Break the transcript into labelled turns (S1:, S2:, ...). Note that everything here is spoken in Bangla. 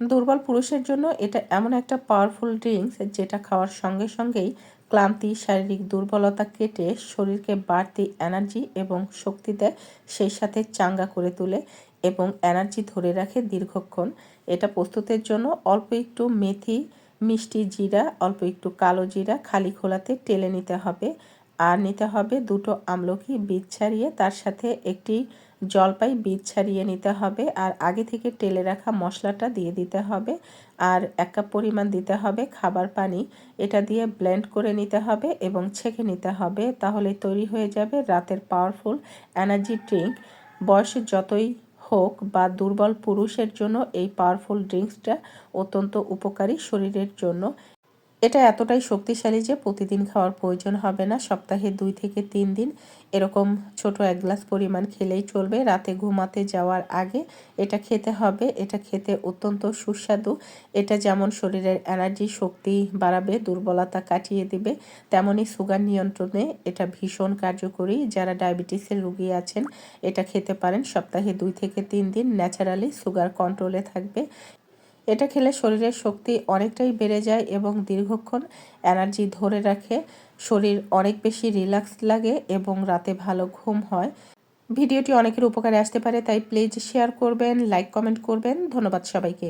S1: দুর্বল পুরুষের জন্য এটা এমন একটা পাওয়ারফুল ড্রিঙ্কস যেটা খাওয়ার সঙ্গে সঙ্গেই ক্লান্তি, শারীরিক দুর্বলতা কেটে শরীরকে বাড়তি এনার্জি এবং শক্তি দেয়, সেই সাথে চাঙ্গা করে তোলে এবং এনার্জি ধরে রাখে দীর্ঘক্ষণ। এটা প্রস্তুতের জন্য অল্প একটু মেথি, মিষ্টি জিরা, অল্প একটু কালো জিরা খালি খোলাতে টেলে নিতে হবে। আর নিতে হবে দুটো আমলকি, বীজ ছাড়িয়ে তার সাথে একটি জলপাই বীজ ছাড়িয়ে নিতে হবে। আর আগে থেকে টেলে রাখা মশলাটা দিয়ে দিতে হবে। আর এক কাপ পরিমাণ দিতে হবে খাবার পানি। এটা দিয়ে ব্লেন্ড করে নিতে হবে এবং ছেঁকে নিতে হবে। তাহলে তৈরি হয়ে যাবে রাতের পাওয়ারফুল এনার্জি ড্রিঙ্ক। বয়স যতই হোক বা দুর্বল পুরুষের জন্য এই পাওয়ারফুল ড্রিঙ্কসটা অত্যন্ত উপকারী শরীরের জন্য। এটা এতটাই শক্তিশালী যে প্রতিদিন খাওয়ার প্রয়োজন হবে না। সপ্তাহে দুই থেকে তিন দিন এরকম ছোট এক গ্লাস পরিমাণ খেলেই চলবে। রাতে ঘুমাতে যাওয়ার আগে এটা খেতে হবে। এটা খেতে অত্যন্ত সুস্বাদু। এটা যেমন শরীরের এনার্জি শক্তি বাড়াবে, দুর্বলতা কাটিয়ে দিবে তেমনই সুগার নিয়ন্ত্রণে এটা ভীষণ কার্যকরী। যারা ডায়াবেটিসের রুগী আছেন, এটা খেতে পারেন। সপ্তাহে দুই থেকে তিন দিন ন্যাচারালি সুগার কন্ট্রোলে থাকবে। এটা খেলে শরীরের শক্তি অনেকটাই বেড়ে যায় এবং দীর্ঘক্ষণ এনার্জি ধরে রাখে। শরীর অনেক বেশি রিল্যাক্স লাগে এবং রাতে ভালো ঘুম হয়। ভিডিওটি অনেকের উপকারে আসতে পারে, তাই প্লিজ শেয়ার করবেন, লাইক, কমেন্ট করবেন। ধন্যবাদ সবাইকে।